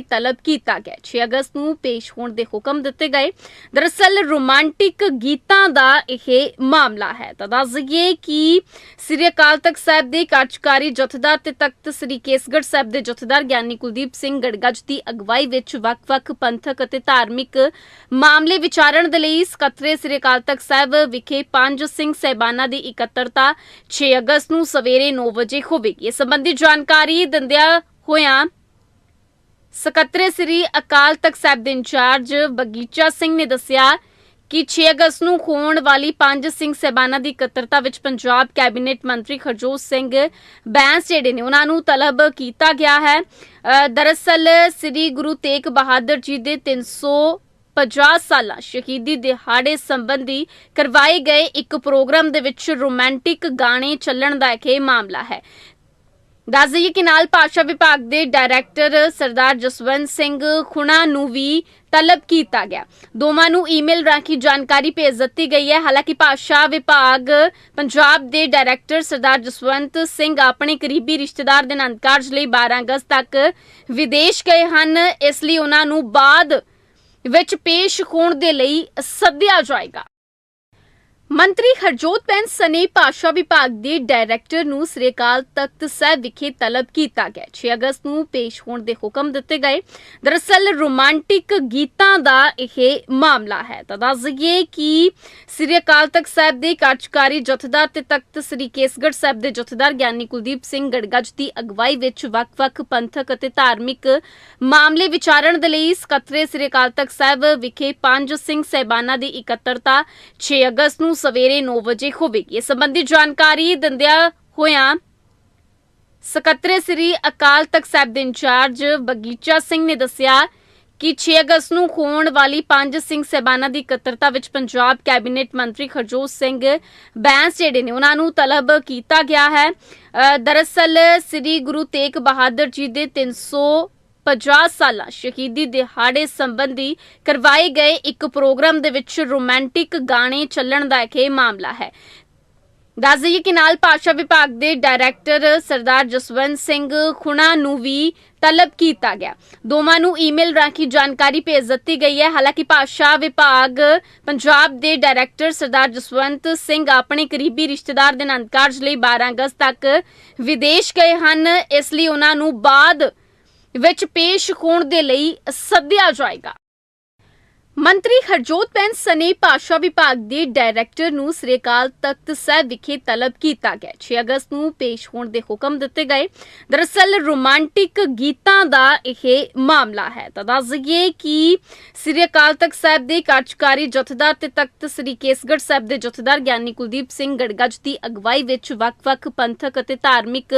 ਤਲਬ ਕੀਤਾ ਗਿਆ। 6 ਅਗਸਤ ਨੂੰ ਪੇਸ਼ ਹੋਣ ਦੇ ਹੁਕਮ ਦਿੱਤੇ ਗਏ। ਦਰਅਸਲ ਰੋਮਾਂਟਿਕ ਗੀਤਾਂ ਦਾ ਇਹ ਮਾਮਲਾ ਹੈ। ਤਾਂ ਦੱਸ ਦਈਏ ਕਿ ਸ੍ਰੀ ਅਕਾਲ ਤਖਤ ਸਾਹਿਬ ਦੇ ਕਾਰਜਕਾਰੀ ਜਥੇਦਾਰ ਤੇ ਤਖਤ ਸ੍ਰੀ ਕੇਸਗੜ ਸਾਹਿਬ ਦੇ ਜਥੇਦਾਰ ਗਿਆਨੀ ਕੁਲਦੀਪ ਸਿੰਘ ਗੜਗੱਜ ਦੀ ਅਗਵਾਈ ਵਿੱਚ ਵੱਖ-ਵੱਖ ਪੰਥਕ ਅਤੇ ਧਾਰਮਿਕ ਮਾਮਲੇ ਵਿਚਾਰਨ ਦੇ ਲਈ ਸਕੱਤਰੇ ਸ੍ਰੀ ਅਕਾਲ ਤਖਤ ਸਾਹਿਬ ਵਿਖੇ ਪੰਜ ਸਿੰਘ ਸਹਿਬਾਨਾਂ ਦੀ ਇਕੱਤਰਤਾ 6 ਅਗਸਤ ਨੂੰ ਸਵੇਰੇ 9 ਵਜੇ ਹੋਵੇਗੀ। ਇਸ ਸੰਬੰਧੀ ਜਾਣਕਾਰੀ ਦਿੰਦਿਆਂ ਹੋਇਆਂ ਸਕੱਤਰੇ ਸ੍ਰੀ ਅਕਾਲ ਤਖਤ ਸਾਹਿਬ ਦੇ ਇੰਚਾਰਜ ਬਗੀਚਾ ਸਿੰਘ ਨੇ ਦੱਸਿਆ ਕਿ 6 ਅਗਸਤ ਨੂੰ ਹੋਣ ਵਾਲੀ ਪੰਜ ਸਿੰਘ ਸਹਿਬਾਨਾਂ ਦੀ ਇਕੱਤਰਤਾ ਵਿੱਚ ਪੰਜਾਬ ਕੈਬਨਿਟ ਮੰਤਰੀ ਖਰਜੋਤ ਸਿੰਘ ਬੈਂਸ ਜਿਹੜੇ ਨੇ, ਉਹਨਾਂ ਨੂੰ ਤਲਬ ਕੀਤਾ ਗਿਆ ਹੈ। ਦਰਅਸਲ ਸ੍ਰੀ ਗੁਰੂ ਤੇਗ ਬਹਾਦਰ ਜੀ ਦੇ 350 ਸਾਲਾ ਸ਼ਹੀਦੀ ਦਿਹਾੜੇ ਸੰਬੰਧੀ ਕਰਵਾਏ ਗਏ ਇੱਕ ਪ੍ਰੋਗਰਾਮ ਦੇ ਵਿੱਚ ਰੋਮਾਂਟਿਕ ਗਾਣੇ ਚੱਲਣ ਦਾ ਇਹ ਮਾਮਲਾ ਹੈ। ਦੱਸ ਦਈਏ ਕਿ ਨਾਲ ਭਾਸ਼ਾ ਵਿਭਾਗ ਦੇ ਡਾਇਰੈਕਟਰ ਸਰਦਾਰ ਜਸਵੰਤ ਸਿੰਘ ਖੁਣਾ ਨੂੰ ਵੀ ਤਲਬ ਕੀਤਾ ਗਿਆ। ਦੋਵਾਂ ਨੂੰ ਈਮੇਲ ਰਾਹੀਂ ਜਾਣਕਾਰੀ ਭੇਜ ਦਿੱਤੀ ਗਈ ਹੈ। ਹਾਲਾਂਕਿ ਭਾਸ਼ਾ ਵਿਭਾਗ ਪੰਜਾਬ ਦੇ ਡਾਇਰੈਕਟਰ ਸਰਦਾਰ ਜਸਵੰਤ ਸਿੰਘ ਆਪਣੇ ਕਰੀਬੀ ਰਿਸ਼ਤੇਦਾਰ ਦੇ ਆਨੰਦ ਕਾਰਜ ਲਈ 12 ਅਗਸਤ ਤੱਕ ਵਿਦੇਸ਼ ਗਏ ਹਨ। ਇਸ ਲਈ ਉਹਨਾਂ ਨੂੰ ਬਾਅਦ ਵਿੱਚ ਪੇਸ਼ ਹੋਣ ਦੇ ਲਈ ਸੱਦਿਆ ਜਾਏਗਾ। ਮੰਤਰੀ ਹਰਜੋਤ ਬੈਂਸ ਸਨੇ ਭਾਸ਼ਾ ਵਿਭਾਗ ਦੇ ਡਾਇਰੈਕਟਰ ਨੂੰ ਸ੍ਰੀ ਅਕਾਲ ਤਖਤ ਸਾਹਿਬ ਵਿਖੇ ਤਲਬ ਕੀਤਾ ਗਿਆ 6 ਅਗਸਤ ਨੂੰ ਪੇਸ਼ ਹੋਣ ਦੇ ਹੁਕਮ ਦਿੱਤੇ ਗਏ। ਦਰਅਸਲ ਰੋਮਾਂਟਿਕ ਗੀਤਾਂ ਦਾ ਇਹ ਮਾਮਲਾ ਹੈ। ਤਾਂ ਦੱਸ ਦਈਏ ਕਿ ਸ੍ਰੀ ਅਕਾਲ ਤਖਤ ਸਾਹਿਬ ਦੇ ਕਾਰਜਕਾਰੀ ਜਥੇਦਾਰ ਤੇ ਤਖਤ ਸ੍ਰੀ ਕੇਸਗੜ ਸਾਹਿਬ ਦੇ ਜਥੇਦਾਰ ਗਿਆਨੀ ਕੁਲਦੀਪ ਸਿੰਘ ਗੜਗੱਜ ਦੀ ਅਗਵਾਈ ਵਿੱਚ ਵੱਖ-ਵੱਖ ਪੰਥਕ ਅਤੇ ਧਾਰਮਿਕ ਮਾਮਲੇ ਵਿਚਾਰਨ ਦੇ ਲਈ ਸਕੱਤਰੇ ਸ੍ਰੀ ਅਕਾਲ ਤਖਤ ਸਾਹਿਬ ਵਿਖੇ ਪੰਜ ਸਿੰਘ ਸਹਿਬਾਨਾਂ ਦੀ ਇਕੱਤਰਤਾ 6 ਅਗਸਤ ਨੂੰ ਸਵੇਰੇ 9 ਵਜੇ ਹੋਵੇਗੀ। ਇਸ ਸੰਬੰਧੀ ਜਾਣਕਾਰੀ ਦਿੰਦਿਆਂ ਹੋਇਆਂ ਸਕੱਤਰੇ ਸ੍ਰੀ ਅਕਾਲ ਤਖਤ ਸਾਹਿਬ ਦੇ ਇੰਚਾਰਜ ਬਗੀਚਾ ਸਿੰਘ ਨੇ ਦੱਸਿਆ ਕਿ 6 ਅਗਸਤ ਨੂੰ ਹੋਣ ਵਾਲੀ ਪੰਜ ਸਿੰਘ ਸਹਿਬਾਨਾਂ ਦੀ ਇਕੱਤਰਤਾ ਵਿੱਚ ਪੰਜਾਬ ਕੈਬਨਿਟ ਮੰਤਰੀ ਖਰਜੋਤ ਸਿੰਘ ਬੈਂਸ ਜਿਹੜੇ ਨੇ, ਉਹਨਾਂ ਨੂੰ ਤਲਬ ਕੀਤਾ ਗਿਆ ਹੈ। ਦਰਅਸਲ ਸ੍ਰੀ ਗੁਰੂ ਤੇਗ ਬਹਾਦਰ ਜੀ ਦੇ 350 ਸਾਲਾ ਸ਼ਹੀਦੀ ਦਿਹਾੜੇ ਸੰਬੰਧੀ ਕਰਵਾਏ ਗਏ ਇੱਕ ਪ੍ਰੋਗਰਾਮ ਦੇ ਵਿੱਚ ਰੋਮਾਂਟਿਕ ਗਾਣੇ ਚੱਲਣ ਦਾ ਇਹ ਮਾਮਲਾ ਹੈ। ਦੱਸ ਦਈਏ ਕਿ ਨਾਲ ਭਾਸ਼ਾ ਵਿਭਾਗ ਦੇ ਡਾਇਰੈਕਟਰ ਸਰਦਾਰ ਜਸਵੰਤ ਸਿੰਘ ਖੁਣਾ ਨੂੰ ਵੀ ਤਲਬ ਕੀਤਾ ਗਿਆ। ਦੋਵਾਂ ਨੂੰ ਈਮੇਲ ਰਾਹੀਂ ਜਾਣਕਾਰੀ ਭੇਜ ਦਿੱਤੀ ਗਈ ਹੈ। ਹਾਲਾਂਕਿ ਭਾਸ਼ਾ ਵਿਭਾਗ ਪੰਜਾਬ ਦੇ ਡਾਇਰੈਕਟਰ ਸਰਦਾਰ ਜਸਵੰਤ ਸਿੰਘ ਆਪਣੇ ਕਰੀਬੀ ਰਿਸ਼ਤੇਦਾਰ ਦੇ ਆਨੰਦ ਕਾਰਜ ਲਈ 12 ਅਗਸਤ ਤੱਕ ਵਿਦੇਸ਼ ਗਏ ਹਨ। ਇਸ ਲਈ ਉਹਨਾਂ ਨੂੰ ਬਾਅਦ ਵਿੱਚ ਪੇਸ਼ ਹੋਣ ਦੇ ਲਈ ਸੱਦਿਆ ਜਾਏਗਾ। ਮੰਤਰੀ ਹਰਜੋਤ ਬੈਂਸ ਸਨੇ ਭਾਸ਼ਾ ਵਿਭਾਗ ਦੇ ਡਾਇਰੈਕਟਰ ਨੂੰ ਸ੍ਰੀ ਅਕਾਲ ਤਖਤ ਸਾਹਿਬ ਵਿਖੇ ਤਲਬ ਕੀਤਾ ਗਿਆ। 6 ਅਗਸਤ ਨੂੰ ਪੇਸ਼ ਹੋਣ ਦੇ ਹੁਕਮ ਦਿੱਤੇ ਗਏ। ਦਰਅਸਲ ਰੋਮਾਂਟਿਕ ਗੀਤਾਂ ਦਾ ਇਹ ਮਾਮਲਾ ਹੈ। ਤਾਂ ਦੱਸ ਦਈਏ ਕਿ ਸ੍ਰੀ ਅਕਾਲ ਤਖਤ ਸਾਹਿਬ ਦੇ ਕਾਰਜਕਾਰੀ ਜਥੇਦਾਰ ਤੇ ਤਖਤ ਸ੍ਰੀ ਕੇਸਗੜ੍ਹ ਸਾਹਿਬ ਦੇ ਜਥੇਦਾਰ ਗਿਆਨੀ ਕੁਲਦੀਪ ਸਿੰਘ ਗੜਗੱਜ ਦੀ ਅਗਵਾਈ ਵਿੱਚ ਵੱਖ-ਵੱਖ ਪੰਥਕ ਅਤੇ ਧਾਰਮਿਕ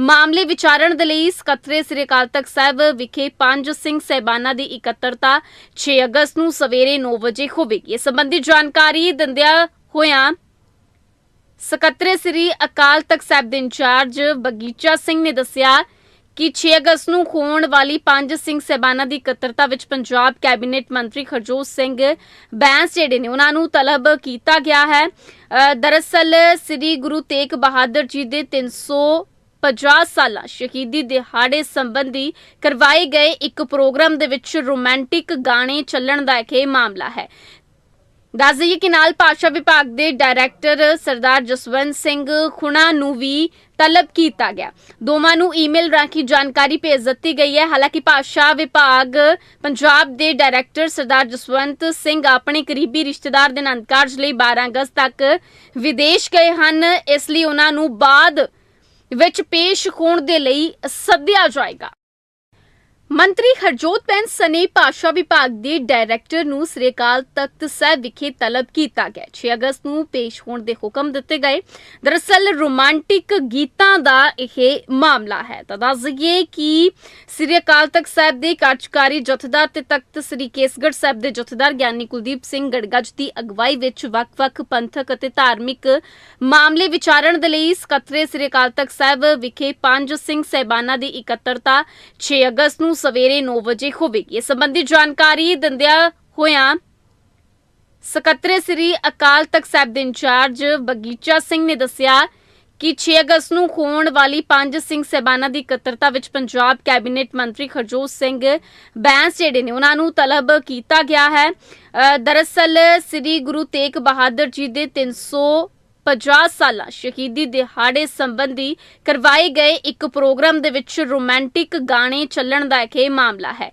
ਮਾਮਲੇ ਵਿਚਾਰਨ ਦੇ ਲਈ ਸਕੱਤਰੇ ਸ੍ਰੀ ਅਕਾਲ ਤਖਤ ਸਾਹਿਬ ਵਿਖੇ ਪੰਜ ਸਿੰਘ ਸਹਿਬਾਨਾਂ ਦੀ ਇਕੱਤਰਤਾ। 6 ਅਗਸਤ ਨੂੰ ਸਵੇਰੇ 9 ਵਜੇ ਹੋਵੇਗੀ। ਇਸ ਸੰਬੰਧੀ ਜਾਣਕਾਰੀ ਦਿੰਦਿਆਂ ਹੋਇਆਂ ਸਕੱਤਰੇ ਸ੍ਰੀ ਅਕਾਲ ਤਖਤ ਸਾਹਿਬ ਦੇ ਇੰਚਾਰਜ ਬਗੀਚਾ ਸਿੰਘ ਨੇ ਦੱਸਿਆ ਕਿ 6 ਅਗਸਤ ਨੂੰ ਹੋਣ ਵਾਲੀ ਪੰਜ ਸਿੰਘ ਸਹਿਬਾਨਾਂ ਦੀ ਇਕੱਤਰਤਾ ਵਿੱਚ ਪੰਜਾਬ ਕੈਬਨਿਟ ਮੰਤਰੀ ਖਰਜੋਤ ਸਿੰਘ ਬੈਂਸ ਜਿਹੜੇ ਨੇ, ਉਹਨਾਂ ਨੂੰ ਤਲਬ ਕੀਤਾ ਗਿਆ ਹੈ। ਦਰਅਸਲ ਸ੍ਰੀ ਗੁਰੂ ਤੇਗ ਬਹਾਦਰ ਜੀ ਦੇ 350 ਸਾਲਾ ਸ਼ਹੀਦੀ ਦਿਹਾੜੇ ਸੰਬੰਧੀ ਕਰਵਾਏ ਗਏ ਇੱਕ ਪ੍ਰੋਗਰਾਮ ਦੇ ਵਿੱਚ ਰੋਮਾਂਟਿਕ ਗਾਣੇ ਚੱਲਣ ਦਾ ਇਹ ਮਾਮਲਾ ਹੈ। ਦੱਸ ਦਈਏ ਕਿ ਨਾਲ ਭਾਸ਼ਾ ਵਿਭਾਗ ਦੇ ਡਾਇਰੈਕਟਰ ਸਰਦਾਰ ਜਸਵੰਤ ਸਿੰਘ ਖੁਣਾ ਨੂੰ ਵੀ ਤਲਬ ਕੀਤਾ ਗਿਆ। ਦੋਵਾਂ ਨੂੰ ਈਮੇਲ ਰਾਹੀਂ ਜਾਣਕਾਰੀ ਭੇਜ ਦਿੱਤੀ ਗਈ ਹੈ। ਹਾਲਾਂਕਿ ਭਾਸ਼ਾ ਵਿਭਾਗ ਪੰਜਾਬ ਦੇ ਡਾਇਰੈਕਟਰ ਸਰਦਾਰ ਜਸਵੰਤ ਸਿੰਘ ਆਪਣੇ ਕਰੀਬੀ ਰਿਸ਼ਤੇਦਾਰ ਦੇ ਆਨੰਦ ਕਾਰਜ ਲਈ 12 ਅਗਸਤ ਤੱਕ ਵਿਦੇਸ਼ ਗਏ ਹਨ। ਇਸ ਲਈ ਉਹਨਾਂ ਨੂੰ ਬਾਅਦ ਵਿੱਚ ਪੇਸ਼ ਹੋਣ ਦੇ ਲਈ ਸੱਦਿਆ ਜਾਏਗਾ। ਮੰਤਰੀ ਹਰਜੋਤ ਬੈਂਸ ਸਨੇ ਭਾਸ਼ਾ ਵਿਭਾਗ ਦੇ ਡਾਇਰੈਕਟਰ ਨੂੰ ਸ੍ਰੀ ਅਕਾਲ ਤਖਤ ਸਾਹਿਬ ਵਿਖੇ ਤਲਬ ਕੀਤਾ ਗਿਆ 6 ਅਗਸਤ ਨੂੰ ਪੇਸ਼ ਹੋਣ ਦੇ ਹੁਕਮ ਦਿੱਤੇ ਗਏ। ਦਰਅਸਲ ਰੋਮਾਂਟਿਕ ਗੀਤਾਂ ਦਾ ਇਹ ਮਾਮਲਾ ਹੈ। ਤਾਂ ਦੱਸ ਦਈਏ ਕਿ ਸ੍ਰੀ ਅਕਾਲ ਤਖਤ ਸਾਹਿਬ ਦੇ ਕਾਰਜਕਾਰੀ ਜਥੇਦਾਰ ਤੇ ਤਖਤ ਸ੍ਰੀ ਕੇਸਗੜ ਸਾਹਿਬ ਦੇ ਜਥੇਦਾਰ ਗਿਆਨੀ ਕੁਲਦੀਪ ਸਿੰਘ ਗੜਗੱਜ ਦੀ ਅਗਵਾਈ ਵਿੱਚ ਵੱਖ-ਵੱਖ ਪੰਥਕ ਅਤੇ ਧਾਰਮਿਕ ਮਾਮਲੇ ਵਿਚਾਰਨ ਦੇ ਲਈ ਸਕੱਤਰੇ ਸ੍ਰੀ ਅਕਾਲ ਤਖਤ ਸਾਹਿਬ ਵਿਖੇ ਪੰਜ ਸਿੰਘ ਸਹਿਬਾਨਾਂ ਦੀ ਇਕੱਤਰਤਾ 6 ਅਗਸਤ ਨੂੰ ਸਵੇਰੇ 9 ਵਜੇ ਹੋਵੇਗੀ। ਇਸ ਸੰਬੰਧੀ ਜਾਣਕਾਰੀ ਦਿੰਦਿਆਂ ਹੋਇਆਂ ਸਕੱਤਰੇ ਸ੍ਰੀ ਅਕਾਲ ਤਖਤ ਸਾਹਿਬ ਦੇ ਇੰਚਾਰਜ ਬਗੀਚਾ ਸਿੰਘ ਨੇ ਦੱਸਿਆ ਕਿ 6 ਅਗਸਤ ਨੂੰ ਹੋਣ ਵਾਲੀ ਪੰਜ ਸਿੰਘ ਸਹਿਬਾਨਾਂ ਦੀ ਇਕੱਤਰਤਾ ਵਿੱਚ ਪੰਜਾਬ ਕੈਬਨਿਟ ਮੰਤਰੀ ਖਰਜੋਤ ਸਿੰਘ ਬੈਂਸ ਜਿਹੜੇ ਨੇ, ਉਹਨਾਂ ਨੂੰ ਤਲਬ ਕੀਤਾ ਗਿਆ ਹੈ। ਦਰਅਸਲ ਸ੍ਰੀ ਗੁਰੂ ਤੇਗ ਬਹਾਦਰ ਜੀ ਦੇ 350 ਸਾਲਾ ਸ਼ਹੀਦੀ ਦਿਹਾੜੇ ਸੰਬੰਧੀ ਕਰਵਾਏ ਗਏ ਇੱਕ ਪ੍ਰੋਗਰਾਮ ਦੇ ਵਿੱਚ ਰੋਮਾਂਟਿਕ ਗਾਣੇ ਚੱਲਣ ਦਾ ਇਹ ਮਾਮਲਾ ਹੈ।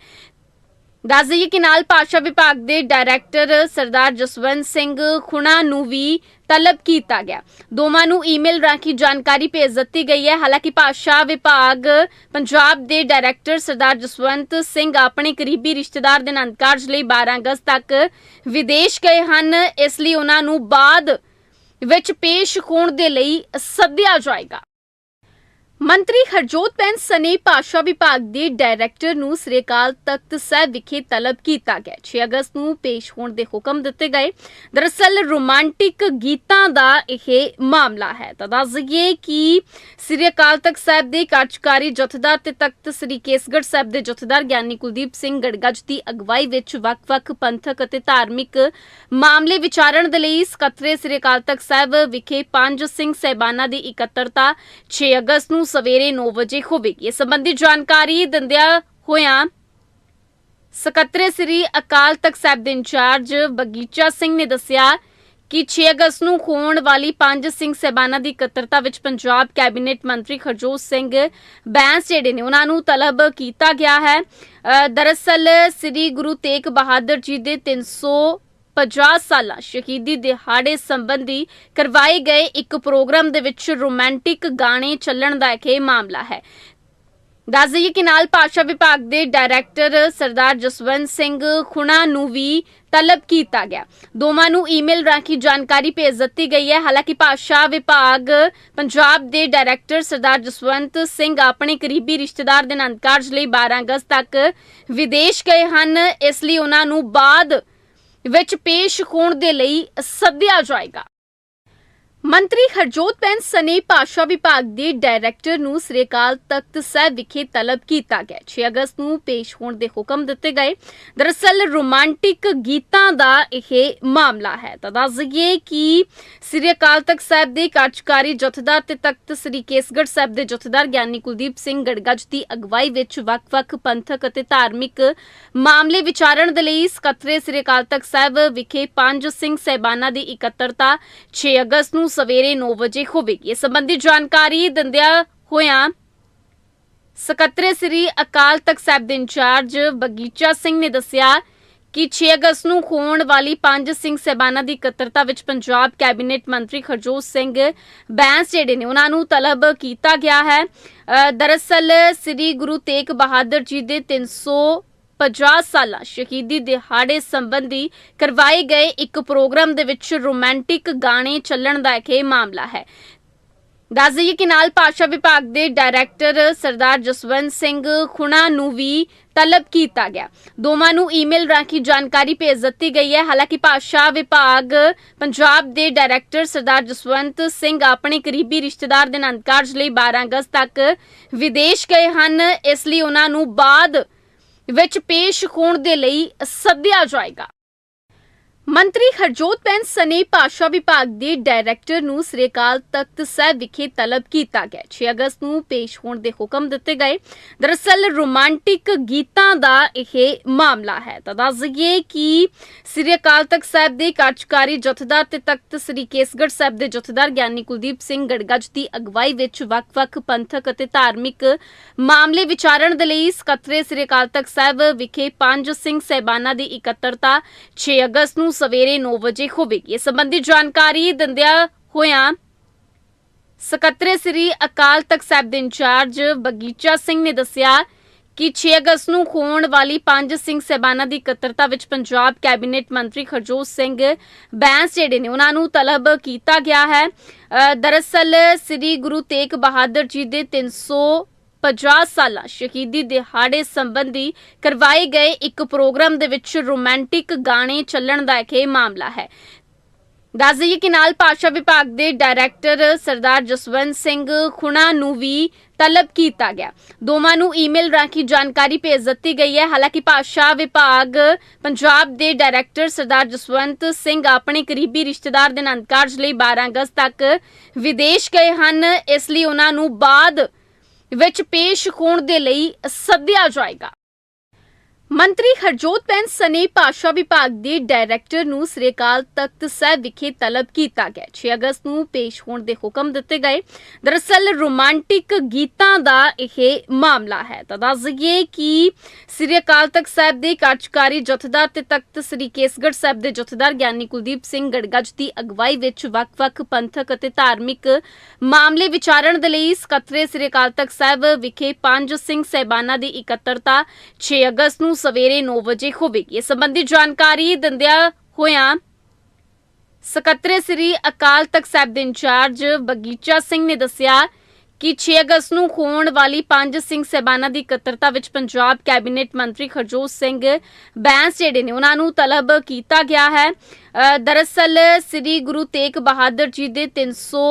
ਦੱਸ ਦਈਏ ਕਿ ਨਾਲ ਭਾਸ਼ਾ ਵਿਭਾਗ ਦੇ ਡਾਇਰੈਕਟਰ ਸਰਦਾਰ ਜਸਵੰਤ ਸਿੰਘ ਖੁਣਾ ਨੂੰ ਵੀ ਤਲਬ ਕੀਤਾ ਗਿਆ। ਦੋਵਾਂ ਨੂੰ ਈਮੇਲ ਰਾਹੀਂ ਜਾਣਕਾਰੀ ਭੇਜ ਦਿੱਤੀ ਗਈ ਹੈ। ਹਾਲਾਂਕਿ ਭਾਸ਼ਾ ਵਿਭਾਗ ਪੰਜਾਬ ਦੇ ਡਾਇਰੈਕਟਰ ਸਰਦਾਰ ਜਸਵੰਤ ਸਿੰਘ ਆਪਣੇ ਕਰੀਬੀ ਰਿਸ਼ਤੇਦਾਰ ਦੇ ਆਨੰਦ ਕਾਰਜ ਲਈ 12 ਅਗਸਤ ਤੱਕ ਵਿਦੇਸ਼ ਗਏ ਹਨ। ਇਸ ਲਈ ਉਹਨਾਂ ਨੂੰ ਬਾਅਦ ਵਿੱਚ ਪੇਸ਼ ਹੋਣ ਦੇ ਲਈ ਸੱਦਿਆ ਜਾਏਗਾ। ਮੰਤਰੀ ਹਰਜੋਤ ਪੈਨ ਸਨੇ ਭਾਸ਼ਾ ਵਿਭਾਗ ਦੇ ਡਾਇਰੈਕਟਰ ਨੂੰ ਸ੍ਰੀ ਅਕਾਲ ਤਖਤ ਸਾਹਿਬ ਵਿਖੇ ਤਲਬ ਕੀਤਾ ਗਿਆ। 6 ਅਗਸਤ ਨੂੰ ਪੇਸ਼ ਹੋਣ ਦੇ ਹੁਕਮ ਦਿੱਤੇ ਗਏ। ਦਰਅਸਲ ਰੋਮਾਂਟਿਕ ਗੀਤਾਂ ਦਾ ਇਹ ਮਾਮਲਾ ਹੈ। ਤਾਂ ਦੱਸ ਕਿ ਸ੍ਰੀ ਅਕਾਲ ਤਖਤ ਸਾਹਿਬ ਦੇ ਕਾਰਜਕਾਰੀ ਜਥੇਦਾਰ ਤੇ ਤਖਤ ਸ੍ਰੀ ਕੇਸਗੜ੍ਹ ਸਾਹਿਬ ਦੇ ਜਥੇਦਾਰ ਗਿਆਨੀ ਕੁਲਦੀਪ ਸਿੰਘ ਗੜਗੱਜ ਦੀ ਅਗਵਾਈ ਵਿੱਚ ਵੱਖ-ਵੱਖ ਪੰਥਕ ਅਤੇ ਧਾਰਮਿਕ ਮਾਮਲੇ ਵਿਚਾਰਨ ਦੇ ਲਈ ਸਕੱਤਰੇ ਸ੍ਰੀ ਅਕਾਲ ਤਖਤ ਸਾਹਿਬ ਵਿਖੇ ਪੰਜ ਸਿੰਘ ਸਹਿਬਾਨਾਂ ਦੀ ਇਕੱਤਰਤਾ। 6 ਅਗਸਤ ਨੂੰ ਸਵੇਰੇ 9 ਵਜੇ ਹੋਵੇਗੀ। ਇਸ ਸੰਬੰਧੀ ਜਾਣਕਾਰੀ ਦਿੰਦਿਆਂ ਹੋਇਆਂ ਸਕੱਤਰੇ ਸ੍ਰੀ ਅਕਾਲ ਤਖਤ ਸਾਹਿਬ ਦੇ ਇੰਚਾਰਜ ਬਗੀਚਾ ਸਿੰਘ ਨੇ ਦੱਸਿਆ ਕਿ 6 ਅਗਸਤ ਨੂੰ ਹੋਣ ਵਾਲੀ ਪੰਜ ਸਿੰਘ ਸਹਿਬਾਨਾਂ ਦੀ ਇਕੱਤਰਤਾ ਵਿੱਚ ਪੰਜਾਬ ਕੈਬਨਿਟ ਮੰਤਰੀ ਖਰਜੋਤ ਸਿੰਘ ਬੈਂਸ ਜਿਹੜੇ ਨੇ, ਉਹਨਾਂ ਨੂੰ ਤਲਬ ਕੀਤਾ ਗਿਆ ਹੈ। ਦਰਅਸਲ ਸ੍ਰੀ ਗੁਰੂ ਤੇਗ ਬਹਾਦਰ ਜੀ ਦੇ 300 50 ਸਾਲਾ ਸ਼ਹੀਦੀ ਦਿਹਾੜੇ ਸੰਬੰਧੀ ਕਰਵਾਏ ਗਏ ਇੱਕ ਪ੍ਰੋਗਰਾਮ ਦੇ ਵਿੱਚ ਰੋਮਾਂਟਿਕ ਗਾਣੇ ਚੱਲਣ ਦਾ ਇਹ ਮਾਮਲਾ ਹੈ। ਦੱਸ ਦਈਏ ਕਿ ਨਾਲ ਭਾਸ਼ਾ ਵਿਭਾਗ ਦੇ ਡਾਇਰੈਕਟਰ ਸਰਦਾਰ ਜਸਵੰਤ ਸਿੰਘ ਖੁਣਾ ਨੂੰ ਵੀ ਤਲਬ ਕੀਤਾ ਗਿਆ। ਦੋਵਾਂ ਨੂੰ ਈਮੇਲ ਰਾਹੀਂ ਜਾਣਕਾਰੀ ਭੇਜ ਦਿੱਤੀ ਗਈ ਹੈ। ਹਾਲਾਂਕਿ ਭਾਸ਼ਾ ਵਿਭਾਗ ਪੰਜਾਬ ਦੇ ਡਾਇਰੈਕਟਰ ਸਰਦਾਰ ਜਸਵੰਤ ਸਿੰਘ ਆਪਣੇ ਕਰੀਬੀ ਰਿਸ਼ਤੇਦਾਰ ਦੇ ਆਨੰਦ ਕਾਰਜ ਲਈ 12 ਅਗਸਤ ਤੱਕ ਵਿਦੇਸ਼ ਗਏ ਹਨ। ਇਸ ਲਈ ਉਹਨਾਂ ਨੂੰ ਬਾਅਦ ਵਿੱਚ ਪੇਸ਼ ਹੋਣ ਦੇ ਲਈ ਸੱਦਿਆ ਜਾਏਗਾ। ਮੰਤਰੀ ਹਰਜੋਤ ਪੈਨ ਸਨੇ ਭਾਸ਼ਾ ਵਿਭਾਗ ਦੇ ਡਾਇਰੈਕਟਰ ਨੂੰ ਸ੍ਰੀ ਅਕਾਲ ਤਖਤ ਸਾਹਿਬ ਵਿਖੇ ਤਲਬ ਕੀਤਾ ਗਿਆ। 6 ਅਗਸਤ ਨੂੰ ਪੇਸ਼ ਹੋਣ ਦੇ ਹੁਕਮ ਦਿੱਤੇ ਗਏ। ਦਰਅਸਲ ਰੋਮਾਂਟਿਕ ਗੀਤਾਂ ਦਾ ਇਹ ਮਾਮਲਾ ਹੈ। ਤਾਂ ਦੱਸ ਦਈਏ ਕਿ ਸ੍ਰੀ ਅਕਾਲ ਤਖਤ ਸਾਹਿਬ ਦੇ ਕਾਰਜਕਾਰੀ ਜਥੇਦਾਰ ਤੇ ਤਖਤ ਸ੍ਰੀ ਕੇਸਗੜ ਸਾਹਿਬ ਦੇ ਜਥੇਦਾਰ ਗਿਆਨੀ ਕੁਲਦੀਪ ਸਿੰਘ ਗੜਗੱਜ ਦੀ ਅਗਵਾਈ ਵਿੱਚ ਵੱਖ-ਵੱਖ ਪੰਥਕ ਅਤੇ ਧਾਰਮਿਕ ਮਾਮਲੇ ਵਿਚਾਰਨ ਦੇ ਲਈ ਸਕੱਤਰੇ ਸ੍ਰੀ ਅਕਾਲ ਤਖਤ ਸਾਹਿਬ ਵਿਖੇ ਪੰਜ ਸਿੰਘ ਸਹਿਬਾਨਾਂ ਦੀ ਇਕੱਤਰਤਾ। 6 ਅਗਸਤ ਨੂੰ ਸਵੇਰੇ 9 ਵਜੇ ਹੋਵੇਗੀ। ਇਸ ਸੰਬੰਧੀ ਜਾਣਕਾਰੀ ਦਿੰਦਿਆਂ ਹੋਇਆਂ ਸਕੱਤਰੇ ਸ੍ਰੀ ਅਕਾਲ ਤਖਤ ਸਾਹਿਬ ਦੇ ਇੰਚਾਰਜ ਬਗੀਚਾ ਸਿੰਘ ਨੇ ਦੱਸਿਆ ਕਿ 6 ਅਗਸਤ ਨੂੰ ਹੋਣ ਵਾਲੀ ਪੰਜ ਸਿੰਘ ਸਹਿਬਾਨਾਂ ਦੀ ਇਕੱਤਰਤਾ ਵਿੱਚ ਪੰਜਾਬ ਕੈਬਨਿਟ ਮੰਤਰੀ ਖਰਜੋਤ ਸਿੰਘ ਬੈਂਸ ਜਿਹੜੇ ਨੇ, ਉਹਨਾਂ ਨੂੰ ਤਲਬ ਕੀਤਾ ਗਿਆ ਹੈ। ਦਰਅਸਲ ਸ੍ਰੀ ਗੁਰੂ ਤੇਗ ਬਹਾਦਰ ਜੀ ਦੇ 300 50 ਸਾਲਾ ਸ਼ਹੀਦੀ ਦਿਹਾੜੇ ਸੰਬੰਧੀ ਕਰਵਾਏ ਗਏ ਇੱਕ ਪ੍ਰੋਗਰਾਮ ਦੇ ਵਿੱਚ ਰੋਮਾਂਟਿਕ ਗਾਣੇ ਚੱਲਣ ਦਾ ਇਹ ਮਾਮਲਾ ਹੈ। ਦੱਸ ਦਈਏ ਕਿ ਨਾਲ ਭਾਸ਼ਾ ਵਿਭਾਗ ਦੇ ਡਾਇਰੈਕਟਰ ਸਰਦਾਰ ਜਸਵੰਤ ਸਿੰਘ ਖੁਣਾ ਨੂੰ ਵੀ ਤਲਬ ਕੀਤਾ ਗਿਆ। ਦੋਵਾਂ ਨੂੰ ਈਮੇਲ ਰਾਹੀਂ ਜਾਣਕਾਰੀ ਭੇਜ ਦਿੱਤੀ ਗਈ ਹੈ। ਹਾਲਾਂਕਿ ਭਾਸ਼ਾ ਵਿਭਾਗ ਪੰਜਾਬ ਦੇ ਡਾਇਰੈਕਟਰ ਸਰਦਾਰ ਜਸਵੰਤ ਸਿੰਘ ਆਪਣੇ ਕਰੀਬੀ ਰਿਸ਼ਤੇਦਾਰ ਦੇ ਆਨੰਦ ਕਾਰਜ ਲਈ 12 ਅਗਸਤ ਤੱਕ ਵਿਦੇਸ਼ ਗਏ ਹਨ। ਇਸ ਲਈ ਉਹਨਾਂ ਨੂੰ ਬਾਅਦ ਵਿੱਚ ਪੇਸ਼ ਹੋਣ ਦੇ ਲਈ ਸੱਦਿਆ ਜਾਏਗਾ। ਮੰਤਰੀ ਹਰਜੋਤ ਪੈਨ ਸਨੇ ਭਾਸ਼ਾ ਵਿਭਾਗ ਦੇ ਡਾਇਰੈਕਟਰ ਨੂੰ ਸ੍ਰੀ ਅਕਾਲ ਤਖਤ ਸਾਹਿਬ ਵਿਖੇ ਤਲਬ ਕੀਤਾ ਗਿਆ 6 ਅਗਸਤ ਨੂੰ ਪੇਸ਼ ਹੋਣ ਦੇ ਹੁਕਮ ਦਿੱਤੇ ਗਏ। ਦਰਅਸਲ ਰੋਮਾਂਟਿਕ ਗੀਤਾਂ ਦਾ ਇਹ ਮਾਮਲਾ ਹੈ। ਤਾਂ ਦੱਸ ਦਈਏ ਕਿ ਸ੍ਰੀ ਅਕਾਲ ਤਖਤ ਸਾਹਿਬ ਦੇ ਕਾਰਜਕਾਰੀ ਜਥੇਦਾਰ ਤੇ ਤਖਤ ਸ੍ਰੀ ਕੇਸਗੜ ਸਾਹਿਬ ਦੇ ਜਥੇਦਾਰ ਗਿਆਨੀ ਕੁਲਦੀਪ ਸਿੰਘ ਗੜਗੱਜ ਦੀ ਅਗਵਾਈ ਵਿੱਚ ਵੱਖ-ਵੱਖ ਪੰਥਕ ਅਤੇ ਧਾਰਮਿਕ ਮਾਮਲੇ ਵਿਚਾਰਨ ਦੇ ਲਈ ਸਕੱਤਰੇ ਸ੍ਰੀ ਅਕਾਲ ਤਖਤ ਸਾਹਿਬ ਵਿਖੇ ਪੰਜ ਸਿੰਘ ਸਹਿਬਾਨਾਂ ਦੀ ਇਕੱਤਰਤਾ 6 ਅਗਸਤ ਨੂੰ ਸਵੇਰੇ 9 ਵਜੇ ਹੋਵੇਗੀ। ਇਸ ਸੰਬੰਧੀ ਜਾਣਕਾਰੀ ਦਿੰਦਿਆਂ ਹੋਇਆਂ ਸਕੱਤਰੇ ਸ੍ਰੀ ਅਕਾਲ ਤਖਤ ਸਾਹਿਬ ਦੇ ਇੰਚਾਰਜ ਬਗੀਚਾ ਸਿੰਘ ਨੇ ਦੱਸਿਆ ਕਿ 6 ਅਗਸਤ ਨੂੰ ਹੋਣ ਵਾਲੀ ਪੰਜ ਸਿੰਘ ਸਹਿਬਾਨਾਂ ਦੀ ਇਕੱਤਰਤਾ ਵਿੱਚ ਪੰਜਾਬ ਕੈਬਨਿਟ ਮੰਤਰੀ ਖਰਜੋਤ ਸਿੰਘ ਬੈਂਸ ਜਿਹੜੇ ਨੇ, ਉਹਨਾਂ ਨੂੰ ਤਲਬ ਕੀਤਾ ਗਿਆ ਹੈ। ਦਰਅਸਲ ਸ੍ਰੀ ਗੁਰੂ ਤੇਗ ਬਹਾਦਰ ਜੀ ਦੇ 300 50 ਸਾਲਾ ਸ਼ਹੀਦੀ ਦਿਹਾੜੇ ਸੰਬੰਧੀ ਕਰਵਾਏ ਗਏ ਇੱਕ ਪ੍ਰੋਗਰਾਮ ਦੇ ਵਿੱਚ ਰੋਮਾਂਟਿਕ ਗਾਣੇ ਚੱਲਣ ਦਾ ਇਹ ਮਾਮਲਾ ਹੈ। ਦੱਸ ਦਈਏ ਕਿ ਨਾਲ ਭਾਸ਼ਾ ਵਿਭਾਗ ਦੇ ਡਾਇਰੈਕਟਰ ਸਰਦਾਰ ਜਸਵੰਤ ਸਿੰਘ ਖੁਣਾ ਨੂੰ ਵੀ ਤਲਬ ਕੀਤਾ ਗਿਆ। ਦੋਵਾਂ ਨੂੰ ਈਮੇਲ ਰਾਹੀਂ ਜਾਣਕਾਰੀ ਭੇਜ ਦਿੱਤੀ ਗਈ ਹੈ। ਹਾਲਾਂਕਿ ਭਾਸ਼ਾ ਵਿਭਾਗ ਪੰਜਾਬ ਦੇ ਡਾਇਰੈਕਟਰ ਸਰਦਾਰ ਜਸਵੰਤ ਸਿੰਘ ਆਪਣੇ ਕਰੀਬੀ ਰਿਸ਼ਤੇਦਾਰ ਦੇ ਆਨੰਦ ਕਾਰਜ ਲਈ 12 ਅਗਸਤ ਤੱਕ ਵਿਦੇਸ਼ ਗਏ ਹਨ। ਇਸ ਲਈ ਉਹਨਾਂ ਨੂੰ ਬਾਅਦ ਵਿੱਚ ਪੇਸ਼ ਹੋਣ ਦੇ ਲਈ ਸੱਦਿਆ ਜਾਏਗਾ। ਮੰਤਰੀ ਹਰਜੋਤ ਪੈਨ ਸਨੇ ਭਾਸ਼ਾ ਵਿਭਾਗ ਦੇ ਡਾਇਰੈਕਟਰ ਨੂੰ ਸ੍ਰੀ ਅਕਾਲ ਤਖਤ ਸਾਹਿਬ ਵਿਖੇ ਤਲਬ ਕੀਤਾ ਗਿਆ। 6 ਅਗਸਤ ਨੂੰ ਪੇਸ਼ ਹੋਣ ਦੇ ਹੁਕਮ ਦਿੱਤੇ ਗਏ। ਦਰਅਸਲ ਰੋਮਾਂਟਿਕ ਗੀਤਾਂ ਦਾ ਇਹ ਮਾਮਲਾ ਹੈ। ਤਾਂ ਦੱਸ ਦਈਏ ਕਿ ਸ੍ਰੀ ਅਕਾਲ ਤਖਤ ਸਾਹਿਬ ਦੇ ਕਾਰਜਕਾਰੀ ਜਥੇਦਾਰ ਤੇ ਤਖਤ ਸ੍ਰੀ ਕੇਸਗੜ੍ਹ ਸਾਹਿਬ ਦੇ ਜਥੇਦਾਰ ਗਿਆਨੀ ਕੁਲਦੀਪ ਸਿੰਘ ਗੜਗੱਜ ਦੀ ਅਗਵਾਈ ਵਿੱਚ ਵੱਖ-ਵੱਖ ਪੰਥਕ ਅਤੇ ਧਾਰਮਿਕ ਮਾਮਲੇ ਵਿਚਾਰਨ ਦੇ ਲਈ ਸਕੱਤਰੇ ਸ੍ਰੀ ਅਕਾਲ ਤਖਤ ਸਾਹਿਬ ਵਿਖੇ ਪੰਜ ਸਿੰਘ ਸਹਿਬਾਨਾਂ ਦੀ ਇਕੱਤਰਤਾ। 6 ਅਗਸਤ ਨੂੰ ਸਵੇਰੇ 9 ਵਜੇ ਹੋਵੇਗੀ। ਇਸ ਸੰਬੰਧੀ ਜਾਣਕਾਰੀ ਦਿੰਦਿਆਂ ਹੋਇਆਂ ਸਕੱਤਰੇ ਸ੍ਰੀ ਅਕਾਲ ਤਖਤ ਸਾਹਿਬ ਦੇ ਇੰਚਾਰਜ ਬਗੀਚਾ ਸਿੰਘ ਨੇ ਦੱਸਿਆ ਕਿ 6 ਅਗਸਤ ਨੂੰ ਹੋਣ ਵਾਲੀ ਪੰਜ ਸਿੰਘ ਸਹਿਬਾਨਾਂ ਦੀ ਇਕੱਤਰਤਾ ਵਿੱਚ ਪੰਜਾਬ ਕੈਬਨਿਟ ਮੰਤਰੀ ਖਰਜੋਤ ਸਿੰਘ ਬੈਂਸ ਜਿਹੜੇ ਨੇ, ਉਹਨਾਂ ਨੂੰ ਤਲਬ ਕੀਤਾ ਗਿਆ ਹੈ। ਦਰਅਸਲ ਸ੍ਰੀ ਗੁਰੂ ਤੇਗ ਬਹਾਦਰ ਜੀ ਦੇ 300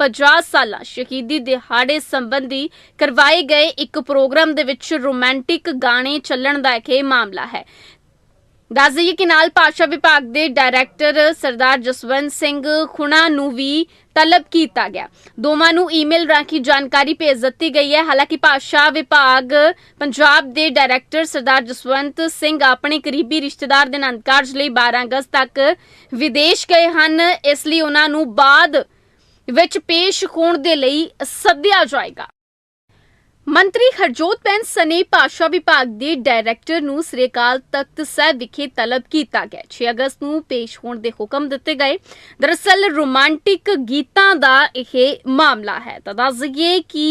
50 ਸਾਲਾ ਸ਼ਹੀਦੀ ਦਿਹਾੜੇ ਸੰਬੰਧੀ ਕਰਵਾਏ ਗਏ ਇੱਕ ਪ੍ਰੋਗਰਾਮ ਦੇ ਵਿੱਚ ਰੋਮਾਂਟਿਕ ਗਾਣੇ ਚੱਲਣ ਦਾ ਇਹ ਮਾਮਲਾ ਹੈ। ਦੱਸ ਦਈਏ ਕਿ ਨਾਲ ਭਾਸ਼ਾ ਵਿਭਾਗ ਦੇ ਡਾਇਰੈਕਟਰ ਸਰਦਾਰ ਜਸਵੰਤ ਸਿੰਘ ਖੁਣਾ ਨੂੰ ਵੀ ਤਲਬ ਕੀਤਾ ਗਿਆ। ਦੋਵਾਂ ਨੂੰ ਈਮੇਲ ਰਾਹੀਂ ਜਾਣਕਾਰੀ ਭੇਜ ਦਿੱਤੀ ਗਈ ਹੈ। ਹਾਲਾਂਕਿ ਭਾਸ਼ਾ ਵਿਭਾਗ ਪੰਜਾਬ ਦੇ ਡਾਇਰੈਕਟਰ ਸਰਦਾਰ ਜਸਵੰਤ ਸਿੰਘ ਆਪਣੇ ਕਰੀਬੀ ਰਿਸ਼ਤੇਦਾਰ ਦੇ ਆਨੰਦ ਕਾਰਜ ਲਈ 12 ਅਗਸਤ ਤੱਕ ਵਿਦੇਸ਼ ਗਏ ਹਨ। ਇਸ ਲਈ ਉਹਨਾਂ ਨੂੰ ਬਾਅਦ ਵਿੱਚ ਪੇਸ਼ ਹੋਣ ਦੇ ਲਈ ਸੱਦਿਆ ਜਾਏਗਾ। ਮੰਤਰੀ ਹਰਜੋਤ ਪੈਨ ਸਨੇ ਭਾਸ਼ਾ ਵਿਭਾਗ ਦੇ ਡਾਇਰੈਕਟਰ ਨੂੰ ਸ੍ਰੀ ਅਕਾਲ ਤਖਤ ਸਾਹਿਬ ਵਿਖੇ ਤਲਬ ਕੀਤਾ ਗਿਆ। 6 ਅਗਸਤ ਨੂੰ ਪੇਸ਼ ਹੋਣ ਦੇ ਹੁਕਮ ਦਿੱਤੇ ਗਏ। ਦਰਅਸਲ ਰੋਮਾਂਟਿਕ ਗੀਤਾਂ ਦਾ ਇਹ ਮਾਮਲਾ ਹੈ। ਤਾਂ ਦੱਸ ਦਈਏ ਕਿ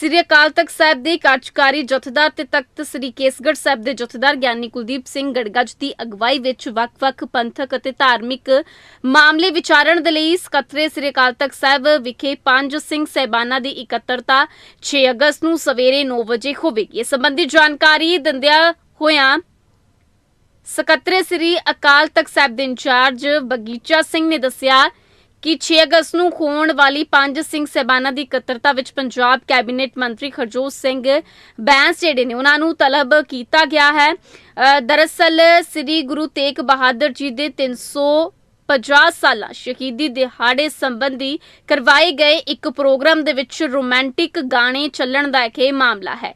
ਸ੍ਰੀ ਅਕਾਲ ਤਖਤ ਸਾਹਿਬ ਦੇ ਕਾਰਜਕਾਰੀ ਜਥੇਦਾਰ ਤੇ ਤਖਤ ਸ੍ਰੀ ਕੇਸਗੜ੍ਹ ਸਾਹਿਬ ਦੇ ਜਥੇਦਾਰ ਗਿਆਨੀ ਕੁਲਦੀਪ ਸਿੰਘ ਗੜਗੱਜ ਦੀ ਅਗਵਾਈ ਵਿੱਚ ਵੱਖ-ਵੱਖ ਪੰਥਕ ਅਤੇ ਧਾਰਮਿਕ ਮਾਮਲੇ ਵਿਚਾਰਨ ਦੇ ਲਈ ਸਕੱਤਰੇ ਸ੍ਰੀ ਅਕਾਲ ਤਖਤ ਸਾਹਿਬ ਵਿਖੇ ਪੰਜ ਸਿੰਘ ਸਹਿਬਾਨਾਂ ਦੀ ਇਕੱਤਰਤਾ। 6 ਅਗਸਤ ਨੂੰ ਸਵੇਰੇ 9 ਵਜੇ ਹੋਵੇਗੀ। ਇਸ ਸੰਬੰਧੀ ਜਾਣਕਾਰੀ ਦਿੰਦਿਆਂ ਹੋਇਆਂ ਸਕੱਤਰੇ ਸ੍ਰੀ ਅਕਾਲ ਤਖਤ ਸਾਹਿਬ ਦੇ ਇੰਚਾਰਜ ਬਗੀਚਾ ਸਿੰਘ ਨੇ ਦੱਸਿਆ ਕਿ 6 ਅਗਸਤ ਨੂੰ ਹੋਣ ਵਾਲੀ ਪੰਜ ਸਿੰਘ ਸਹਿਬਾਨਾਂ ਦੀ ਇਕੱਤਰਤਾ ਵਿੱਚ ਪੰਜਾਬ ਕੈਬਨਿਟ ਮੰਤਰੀ ਖਰਜੋਤ ਸਿੰਘ ਬੈਂਸ ਜਿਹੜੇ ਨੇ, ਉਹਨਾਂ ਨੂੰ ਤਲਬ ਕੀਤਾ ਗਿਆ ਹੈ। ਦਰਅਸਲ ਸ੍ਰੀ ਗੁਰੂ ਤੇਗ ਬਹਾਦਰ ਜੀ ਦੇ 300 50 ਸਾਲਾ ਸ਼ਹੀਦੀ ਦਿਹਾੜੇ ਸੰਬੰਧੀ ਕਰਵਾਏ ਗਏ ਇੱਕ ਪ੍ਰੋਗਰਾਮ ਦੇ ਵਿੱਚ ਰੋਮਾਂਟਿਕ ਗਾਣੇ ਚੱਲਣ ਦਾ ਇਹ ਮਾਮਲਾ ਹੈ।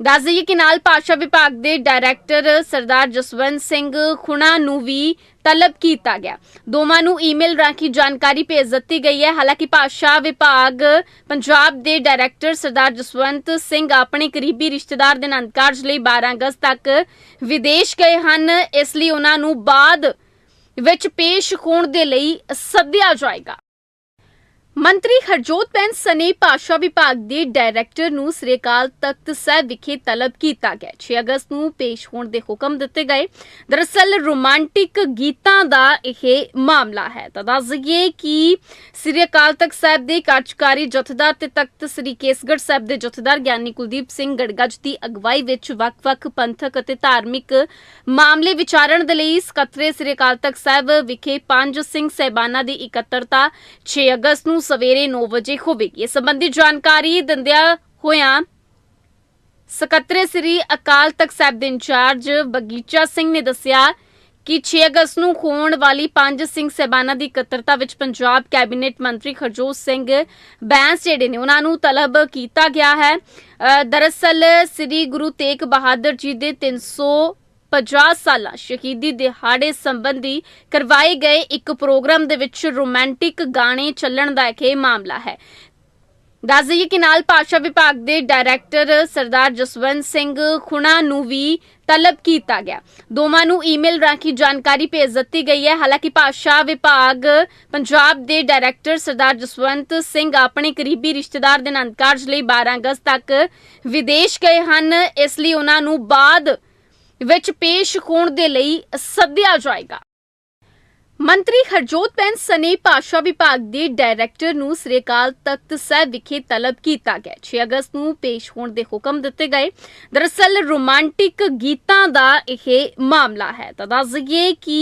ਦੱਸ ਦਈਏ ਕਿ ਨਾਲ ਭਾਸ਼ਾ ਵਿਭਾਗ ਦੇ ਡਾਇਰੈਕਟਰ ਸਰਦਾਰ ਜਸਵੰਤ ਸਿੰਘ ਖੁਣਾ ਨੂੰ ਵੀ ਤਲਬ ਕੀਤਾ ਗਿਆ। ਦੋਵਾਂ ਨੂੰ ਈਮੇਲ ਰਾਹੀਂ ਜਾਣਕਾਰੀ ਭੇਜ ਦਿੱਤੀ ਗਈ ਹੈ। ਹਾਲਾਂਕਿ ਭਾਸ਼ਾ ਵਿਭਾਗ ਪੰਜਾਬ ਦੇ ਡਾਇਰੈਕਟਰ ਸਰਦਾਰ ਜਸਵੰਤ ਸਿੰਘ ਆਪਣੇ ਕਰੀਬੀ ਰਿਸ਼ਤੇਦਾਰ ਦੇ ਆਨੰਦ ਕਾਰਜ ਲਈ 12 ਅਗਸਤ ਤੱਕ ਵਿਦੇਸ਼ ਗਏ ਹਨ। ਇਸ ਲਈ ਉਹਨਾਂ ਨੂੰ ਬਾਅਦ ਵਿੱਚ ਪੇਸ਼ ਹੋਣ ਦੇ ਲਈ ਸੱਦਿਆ ਜਾਏਗਾ। ਮੰਤਰੀ ਹਰਜੋਤ ਪੈਨ ਸਨੇ ਭਾਸ਼ਾ ਵਿਭਾਗ ਦੇ ਡਾਇਰੈਕਟਰ ਨੂੰ ਸ੍ਰੀ ਅਕਾਲ ਤਖਤ ਸਾਹਿਬ ਵਿਖੇ ਤਲਬ ਕੀਤਾ ਗਿਆ 6 ਅਗਸਤ ਨੂੰ ਪੇਸ਼ ਹੋਣ ਦੇ ਹੁਕਮ ਦਿੱਤੇ ਗਏ। ਦਰਅਸਲ ਰੋਮਾਂਟਿਕ ਗੀਤਾਂ ਦਾ ਇਹ ਮਾਮਲਾ ਹੈ। ਤਾਂ ਦੱਸ ਦਈਏ ਕਿ ਸ੍ਰੀ ਅਕਾਲ ਤਖਤ ਸਾਹਿਬ ਦੇ ਕਾਰਜਕਾਰੀ ਜਥੇਦਾਰ ਤੇ ਤਖਤ ਸ੍ਰੀ ਕੇਸਗੜ ਸਾਹਿਬ ਦੇ ਜਥੇਦਾਰ ਗਿਆਨੀ ਕੁਲਦੀਪ ਸਿੰਘ ਗੜਗੱਜ ਦੀ ਅਗਵਾਈ ਵਿੱਚ ਵੱਖ-ਵੱਖ ਪੰਥਕ ਅਤੇ ਧਾਰਮਿਕ ਮਾਮਲੇ ਵਿਚਾਰਨ ਦੇ ਲਈ ਸਕੱਤਰੇ ਸ੍ਰੀ ਅਕਾਲ ਤਖਤ ਸਾਹਿਬ ਵਿਖੇ ਪੰਜ ਸਿੰਘ ਸਹਿਬਾਨਾਂ ਦੀ ਇਕੱਤਰਤਾ 6 ਅਗਸਤ ਨੂੰ ਸਵੇਰੇ 9 ਵਜੇ ਹੋਵੇਗੀ। ਇਸ ਸੰਬੰਧੀ ਜਾਣਕਾਰੀ ਦਿੰਦਿਆਂ ਹੋਇਆਂ ਸਕੱਤਰੇ ਸ੍ਰੀ ਅਕਾਲ ਤਖਤ ਸਾਹਿਬ ਦੇ ਇੰਚਾਰਜ ਬਗੀਚਾ ਸਿੰਘ ਨੇ ਦੱਸਿਆ ਕਿ 6 ਅਗਸਤ ਨੂੰ ਹੋਣ ਵਾਲੀ ਪੰਜ ਸਿੰਘ ਸਹਿਬਾਨਾਂ ਦੀ ਇਕੱਤਰਤਾ ਵਿੱਚ ਪੰਜਾਬ ਕੈਬਨਿਟ ਮੰਤਰੀ ਖਰਜੋਤ ਸਿੰਘ ਬੈਂਸ ਜਿਹੜੇ ਨੇ, ਉਹਨਾਂ ਨੂੰ ਤਲਬ ਕੀਤਾ ਗਿਆ ਹੈ। ਦਰਅਸਲ ਸ੍ਰੀ ਗੁਰੂ ਤੇਗ ਬਹਾਦਰ ਜੀ ਦੇ 300 50 ਸਾਲਾ ਸ਼ਹੀਦੀ ਦਿਹਾੜੇ ਸੰਬੰਧੀ ਕਰਵਾਏ ਗਏ ਇੱਕ ਪ੍ਰੋਗਰਾਮ ਦੇ ਵਿੱਚ ਰੋਮਾਂਟਿਕ ਗਾਣੇ ਚੱਲਣ ਦਾ ਇਹ ਮਾਮਲਾ ਹੈ। ਦੱਸ ਦਈਏ ਕਿ ਨਾਲ ਭਾਸ਼ਾ ਵਿਭਾਗ ਦੇ ਡਾਇਰੈਕਟਰ ਸਰਦਾਰ ਜਸਵੰਤ ਸਿੰਘ ਖੁਣਾ ਨੂੰ ਵੀ ਤਲਬ ਕੀਤਾ ਗਿਆ। ਦੋਵਾਂ ਨੂੰ ਈਮੇਲ ਰਾਹੀਂ ਜਾਣਕਾਰੀ ਭੇਜ ਦਿੱਤੀ ਗਈ ਹੈ। ਹਾਲਾਂਕਿ ਭਾਸ਼ਾ ਵਿਭਾਗ ਪੰਜਾਬ ਦੇ ਡਾਇਰੈਕਟਰ ਸਰਦਾਰ ਜਸਵੰਤ ਸਿੰਘ ਆਪਣੇ ਕਰੀਬੀ ਰਿਸ਼ਤੇਦਾਰ ਦੇ ਆਨੰਦ ਕਾਰਜ ਲਈ 12 ਅਗਸਤ ਤੱਕ ਵਿਦੇਸ਼ ਗਏ ਹਨ। ਇਸ ਲਈ ਉਹਨਾਂ ਨੂੰ ਬਾਅਦ ਵਿੱਚ ਪੇਸ਼ ਹੋਣ ਦੇ ਲਈ ਸੱਦਿਆ ਜਾਏਗਾ। ਮੰਤਰੀ ਹਰਜੋਤ ਬੈਂਸ ਸਨੇ ਭਾਸ਼ਾ ਵਿਭਾਗ ਦੇ ਡਾਇਰੈਕਟਰ ਨੂੰ ਸ੍ਰੀ ਅਕਾਲ ਤਖਤ ਸਾਹਿਬ ਵਿਖੇ ਤਲਬ ਕੀਤਾ ਗਿਆ। 6 ਅਗਸਤ ਨੂੰ ਪੇਸ਼ ਹੋਣ ਦੇ ਹੁਕਮ ਦਿੱਤੇ ਗਏ। ਦਰਅਸਲ ਰੋਮਾਂਟਿਕ ਗੀਤਾਂ ਦਾ ਇਹ ਮਾਮਲਾ ਹੈ। ਤਾਂ ਦੱਸ ਦਈਏ ਕਿ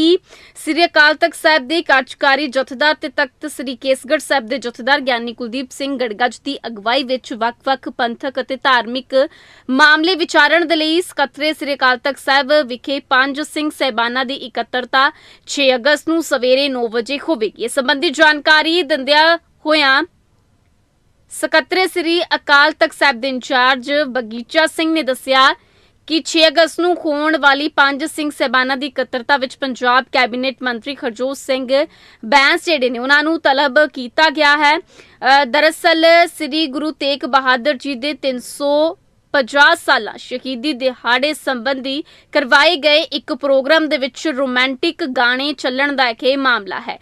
ਸ੍ਰੀ ਅਕਾਲ ਤਖਤ ਸਾਹਿਬ ਦੇ ਕਾਰਜਕਾਰੀ ਜਥੇਦਾਰ ਤੇ ਤਖਤ ਸ੍ਰੀ ਕੇਸਗੜ੍ਹ ਸਾਹਿਬ ਦੇ ਜਥੇਦਾਰ ਗਿਆਨੀ ਕੁਲਦੀਪ ਸਿੰਘ ਗੜਗੱਜ ਦੀ ਅਗਵਾਈ ਵਿੱਚ ਵੱਖ-ਵੱਖ ਪੰਥਕ ਅਤੇ ਧਾਰਮਿਕ ਮਾਮਲੇ ਵਿਚਾਰਨ ਦੇ ਲਈ ਸਕੱਤਰੇ ਸ੍ਰੀ ਅਕਾਲ ਤਖਤ ਸਾਹਿਬ ਵਿਖੇ ਪੰਜ ਸਿੰਘ ਸਹਿਬਾਨਾਂ ਦੀ ਇਕੱਤਰਤਾ। 6 ਅਗਸਤ ਨੂੰ ਸਵੇਰੇ 9 ਵਜੇ ਹੋਵੇਗੀ। ਇਸ ਸੰਬੰਧੀ ਜਾਣਕਾਰੀ ਦਿੰਦਿਆਂ ਹੋਇਆਂ ਸਕੱਤਰੇ ਸ੍ਰੀ ਅਕਾਲ ਤਖਤ ਸਾਹਿਬ ਦੇ ਇੰਚਾਰਜ ਬਗੀਚਾ ਸਿੰਘ ਨੇ ਦੱਸਿਆ ਕਿ 6 ਅਗਸਤ ਨੂੰ ਹੋਣ ਵਾਲੀ ਪੰਜ ਸਿੰਘ ਸਹਿਬਾਨਾਂ ਦੀ ਇਕੱਤਰਤਾ ਵਿੱਚ ਪੰਜਾਬ ਕੈਬਨਿਟ ਮੰਤਰੀ ਖਰਜੋਤ ਸਿੰਘ ਬੈਂਸ ਜਿਹੜੇ ਨੇ, ਉਹਨਾਂ ਨੂੰ ਤਲਬ ਕੀਤਾ ਗਿਆ ਹੈ। ਦਰਅਸਲ ਸ੍ਰੀ ਗੁਰੂ ਤੇਗ ਬਹਾਦਰ ਜੀ ਦੇ 300 50 ਸਾਲਾ ਸ਼ਹੀਦੀ ਦਿਹਾੜੇ ਸੰਬੰਧੀ ਕਰਵਾਏ ਗਏ ਇੱਕ ਪ੍ਰੋਗਰਾਮ ਦੇ ਵਿੱਚ ਰੋਮਾਂਟਿਕ ਗਾਣੇ ਚੱਲਣ ਦਾ ਇਹ ਮਾਮਲਾ ਹੈ।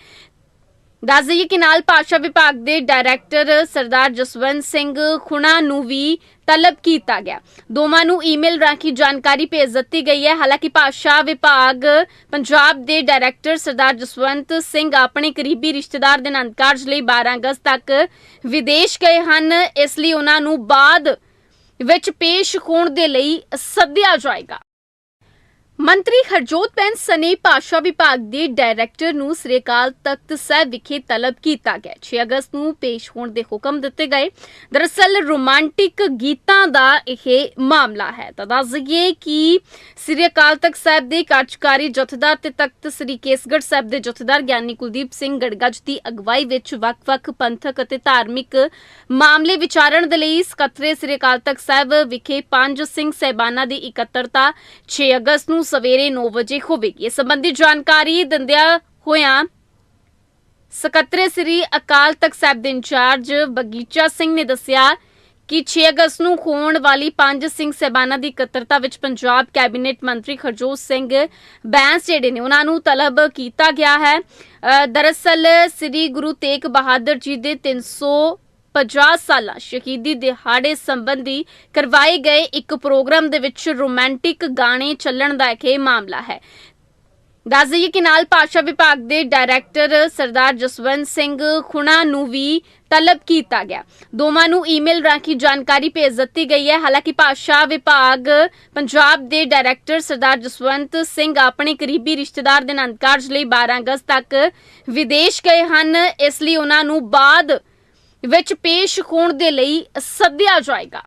ਦੱਸ ਦਈਏ ਕਿ ਨਾਲ ਭਾਸ਼ਾ ਵਿਭਾਗ ਦੇ ਡਾਇਰੈਕਟਰ ਸਰਦਾਰ ਜਸਵੰਤ ਸਿੰਘ ਖੁਣਾ ਨੂੰ ਵੀ ਤਲਬ ਕੀਤਾ ਗਿਆ। ਦੋਵਾਂ ਨੂੰ ਈਮੇਲ ਰਾਹੀਂ ਜਾਣਕਾਰੀ ਭੇਜ ਦਿੱਤੀ ਗਈ ਹੈ। ਹਾਲਾਂਕਿ ਭਾਸ਼ਾ ਵਿਭਾਗ ਪੰਜਾਬ ਦੇ ਡਾਇਰੈਕਟਰ ਸਰਦਾਰ ਜਸਵੰਤ ਸਿੰਘ ਆਪਣੇ ਕਰੀਬੀ ਰਿਸ਼ਤੇਦਾਰ ਦੇ ਅਨੰਦ ਕਾਰਜ ਲਈ 12 ਅਗਸਤ ਤੱਕ ਵਿਦੇਸ਼ ਗਏ ਹਨ। ਇਸ ਲਈ ਉਹਨਾਂ ਨੂੰ ਬਾਅਦ ਵਿੱਚ ਪੇਸ਼ ਹੋਣ ਦੇ ਲਈ ਸੱਦਿਆ ਜਾਏਗਾ। ਮੰਤਰੀ ਹਰਜੋਤ ਬੈਂਸ ਸਨੇ ਭਾਸ਼ਾ ਵਿਭਾਗ ਦੇ ਡਾਇਰੈਕਟਰ ਨੂੰ ਸ੍ਰੀ ਅਕਾਲ ਤਖਤ ਸਾਹਿਬ ਵਿਖੇ ਤਲਬ ਕੀਤਾ ਗਿਆ। 6 ਅਗਸਤ ਨੂੰ ਪੇਸ਼ ਹੋਣ ਦੇ ਹੁਕਮ ਦਿੱਤੇ ਗਏ। ਦਰਅਸਲ ਰੋਮਾਂਟਿਕ ਗੀਤਾਂ ਦਾ ਇਹ ਮਾਮਲਾ ਹੈ। ਤਾਂ ਦੱਸ ਦਈਏ ਕਿ ਸ੍ਰੀ ਅਕਾਲ ਤਖਤ ਸਾਹਿਬ ਦੇ ਕਾਰਜਕਾਰੀ ਜਥੇਦਾਰ ਤੇ ਤਖਤ ਸ੍ਰੀ ਕੇਸਗੜ੍ਹ ਸਾਹਿਬ ਦੇ ਜਥੇਦਾਰ ਗਿਆਨੀ ਕੁਲਦੀਪ ਸਿੰਘ ਗੜਗੱਜ ਦੀ ਅਗਵਾਈ ਵਿੱਚ ਵੱਖ-ਵੱਖ ਪੰਥਕ ਅਤੇ ਧਾਰਮਿਕ ਮਾਮਲੇ ਵਿਚਾਰਨ ਦੇ ਲਈ ਸਕੱਤਰੇ ਸ੍ਰੀ ਅਕਾਲ ਤਖਤ ਸਾਹਿਬ ਵਿਖੇ ਪੰਜ ਸਿੰਘ ਸਹਿਬਾਨਾਂ ਦੀ ਇਕੱਤਰਤਾ। 6 ਅਗਸਤ ਨੂੰ ਸਵੇਰੇ 9 ਵਜੇ ਹੋਵੇਗੀ। ਇਸ ਸੰਬੰਧੀ ਜਾਣਕਾਰੀ ਦਿੰਦਿਆਂ ਹੋਇਆਂ ਸਕੱਤਰੇ ਸ੍ਰੀ ਅਕਾਲ ਤਖਤ ਸਾਹਿਬ ਦੇ ਇੰਚਾਰਜ ਬਗੀਚਾ ਸਿੰਘ ਨੇ ਦੱਸਿਆ ਕਿ 6 ਅਗਸਤ ਨੂੰ ਹੋਣ ਵਾਲੀ ਪੰਜ ਸਿੰਘ ਸਹਿਬਾਨਾਂ ਦੀ ਇਕੱਤਰਤਾ ਵਿੱਚ ਪੰਜਾਬ ਕੈਬਨਿਟ ਮੰਤਰੀ ਖਰਜੋਤ ਸਿੰਘ ਬੈਂਸ ਜਿਹੜੇ ਨੇ, ਉਹਨਾਂ ਨੂੰ ਤਲਬ ਕੀਤਾ ਗਿਆ ਹੈ। ਦਰਅਸਲ ਸ੍ਰੀ ਗੁਰੂ ਤੇਗ ਬਹਾਦਰ ਜੀ ਦੇ 300 50 ਸਾਲਾ ਸ਼ਹੀਦੀ ਦਿਹਾੜੇ ਸੰਬੰਧੀ ਕਰਵਾਏ ਗਏ ਇੱਕ ਪ੍ਰੋਗਰਾਮ ਦੇ ਵਿੱਚ ਰੋਮਾਂਟਿਕ ਗਾਣੇ ਚੱਲਣ ਦਾ ਇਹ ਮਾਮਲਾ ਹੈ। ਦੱਸ ਦਈਏ ਕਿ ਨਾਲ ਭਾਸ਼ਾ ਵਿਭਾਗ ਦੇ ਡਾਇਰੈਕਟਰ ਸਰਦਾਰ ਜਸਵੰਤ ਸਿੰਘ ਖੁਣਾ ਨੂੰ ਵੀ ਤਲਬ ਕੀਤਾ ਗਿਆ। ਦੋਵਾਂ ਨੂੰ ਈਮੇਲ ਰਾਹੀਂ ਜਾਣਕਾਰੀ ਭੇਜ ਦਿੱਤੀ ਗਈ ਹੈ। ਹਾਲਾਂਕਿ ਭਾਸ਼ਾ ਵਿਭਾਗ ਪੰਜਾਬ ਦੇ ਡਾਇਰੈਕਟਰ ਸਰਦਾਰ ਜਸਵੰਤ ਸਿੰਘ ਆਪਣੇ ਕਰੀਬੀ ਰਿਸ਼ਤੇਦਾਰ ਦੇ ਅਨੰਦ ਕਾਰਜ ਲਈ 12 ਅਗਸਤ ਤੱਕ ਵਿਦੇਸ਼ ਗਏ ਹਨ। ਇਸ ਲਈ ਉਹਨਾਂ ਨੂੰ ਬਾਅਦ ਵਿੱਚ ਪੇਸ਼ ਹੋਣ ਦੇ ਲਈ ਸੱਦਿਆ ਜਾਏਗਾ।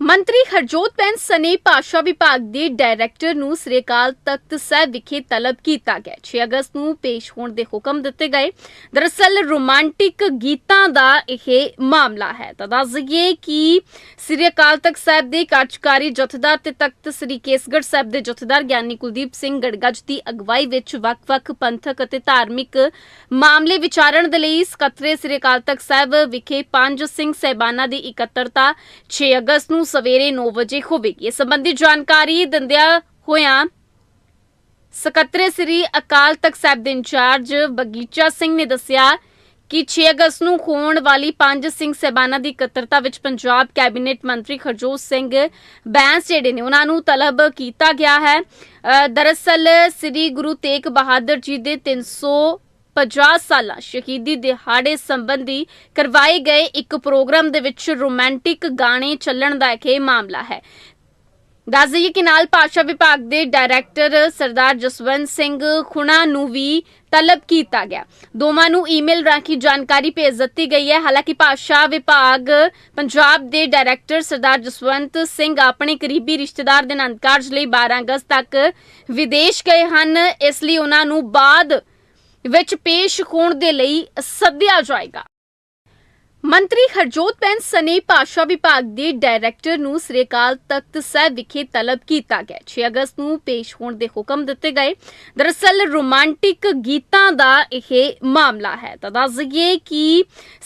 ਮੰਤਰੀ ਹਰਜੋਤ ਬੈਂਸ ਸਨੇ ਭਾਸ਼ਾ ਵਿਭਾਗ ਦੇ ਡਾਇਰੈਕਟਰ ਨੂੰ ਸ੍ਰੀ ਅਕਾਲ ਤਖਤ ਸਾਹਿਬ ਵਿਖੇ ਤਲਬ ਕੀਤਾ ਗਿਆ 6 ਅਗਸਤ ਨੂੰ ਪੇਸ਼ ਹੋਣ ਦੇ ਹੁਕਮ ਦਿੱਤੇ ਗਏ। ਦਰਅਸਲ ਰੋਮਾਂਟਿਕ ਗੀਤਾਂ ਦਾ ਇਹ ਮਾਮਲਾ ਹੈ। ਤਾਂ ਦੱਸ ਕਿ ਸ੍ਰੀ ਅਕਾਲ ਤਖਤ ਸਾਹਿਬ ਦੇ ਕਾਰਜਕਾਰੀ ਜਥੇਦਾਰ ਤੇ ਤਖਤ ਸ੍ਰੀ ਕੇਸਗੜ ਸਾਹਿਬ ਦੇ ਜਥੇਦਾਰ ਗਿਆਨੀ ਕੁਲਦੀਪ ਸਿੰਘ ਗੜਗੱਜ ਦੀ ਅਗਵਾਈ ਵਿੱਚ ਵੱਖ-ਵੱਖ ਪੰਥਕ ਅਤੇ ਧਾਰਮਿਕ ਮਾਮਲੇ ਵਿਚਾਰਨ ਦੇ ਲਈ ਸਕੱਤਰੇ ਸ੍ਰੀ ਅਕਾਲ ਤਖਤ ਸਾਹਿਬ ਵਿਖੇ ਪੰਜ ਸਿੰਘ ਸਹਿਬਾਨਾਂ ਦੀ ਇਕੱਤਰਤਾ 6 ਅਗਸਤ ਨੂੰ ਸਵੇਰੇ 9 ਵਜੇ ਹੋਵੇਗੀ। ਇਸ ਸੰਬੰਧੀ ਜਾਣਕਾਰੀ ਦਿੰਦਿਆਂ ਹੋਇਆਂ ਸਕੱਤਰੇ ਸ੍ਰੀ ਅਕਾਲ ਤਖਤ ਸਾਹਿਬ ਦੇ ਇੰਚਾਰਜ ਬਗੀਚਾ ਸਿੰਘ ਨੇ ਦੱਸਿਆ ਕਿ 6 ਅਗਸਤ ਨੂੰ ਹੋਣ ਵਾਲੀ ਪੰਜ ਸਿੰਘ ਸਹਿਬਾਨਾਂ ਦੀ ਇਕੱਤਰਤਾ ਵਿੱਚ ਪੰਜਾਬ ਕੈਬਨਿਟ ਮੰਤਰੀ ਖਰਜੋਤ ਸਿੰਘ ਬੈਂਸ ਜਿਹੜੇ ਨੇ, ਉਹਨਾਂ ਨੂੰ ਤਲਬ ਕੀਤਾ ਗਿਆ ਹੈ। ਦਰਅਸਲ ਸ੍ਰੀ ਗੁਰੂ ਤੇਗ ਬਹਾਦਰ ਜੀ ਦੇ 300 50 ਸਾਲਾ ਸ਼ਹੀਦੀ ਦਿਹਾੜੇ ਸੰਬੰਧੀ ਕਰਵਾਏ ਗਏ ਇੱਕ ਪ੍ਰੋਗਰਾਮ ਦੇ ਵਿੱਚ ਰੋਮਾਂਟਿਕ ਗਾਣੇ ਚੱਲਣ ਦਾ ਇਹ ਮਾਮਲਾ ਹੈ। ਦੱਸ ਦਈਏ ਕਿ ਨਾਲ ਭਾਸ਼ਾ ਵਿਭਾਗ ਦੇ ਡਾਇਰੈਕਟਰ ਸਰਦਾਰ ਜਸਵੰਤ ਸਿੰਘ ਖੁਣਾ ਨੂੰ ਵੀ ਤਲਬ ਕੀਤਾ ਗਿਆ। ਦੋਵਾਂ ਨੂੰ ਈਮੇਲ ਰਾਹੀਂ ਜਾਣਕਾਰੀ ਭੇਜ ਦਿੱਤੀ ਗਈ ਹੈ। ਹਾਲਾਂਕਿ ਭਾਸ਼ਾ ਵਿਭਾਗ ਪੰਜਾਬ ਦੇ ਡਾਇਰੈਕਟਰ ਸਰਦਾਰ ਜਸਵੰਤ ਸਿੰਘ ਆਪਣੇ ਕਰੀਬੀ ਰਿਸ਼ਤੇਦਾਰ ਦੇ ਅਨੰਦ ਕਾਰਜ ਲਈ 12 ਅਗਸਤ ਤੱਕ ਵਿਦੇਸ਼ ਗਏ ਹਨ। ਇਸ ਲਈ ਉਹਨਾਂ ਨੂੰ ਬਾਅਦ ਵਿੱਚ ਪੇਸ਼ ਹੋਣ ਦੇ ਲਈ ਸੱਦਿਆ ਜਾਏਗਾ। ਮੰਤਰੀ ਹਰਜੋਤ ਬੈਂਸ ਸਨੇ ਭਾਸ਼ਾ ਵਿਭਾਗ ਦੇ ਡਾਇਰੈਕਟਰ ਨੂੰ ਸ੍ਰੀ ਅਕਾਲ ਤਖਤ ਸਾਹਿਬ ਵਿਖੇ ਤਲਬ ਕੀਤਾ ਗਿਆ। 6 ਅਗਸਤ ਨੂੰ ਪੇਸ਼ ਹੋਣ ਦੇ ਹੁਕਮ ਦਿੱਤੇ ਗਏ। ਦਰਅਸਲ ਰੋਮਾਂਟਿਕ ਗੀਤਾਂ ਦਾ ਇਹ ਮਾਮਲਾ ਹੈ। ਤਾਂ ਦੱਸ ਦਈਏ ਕਿ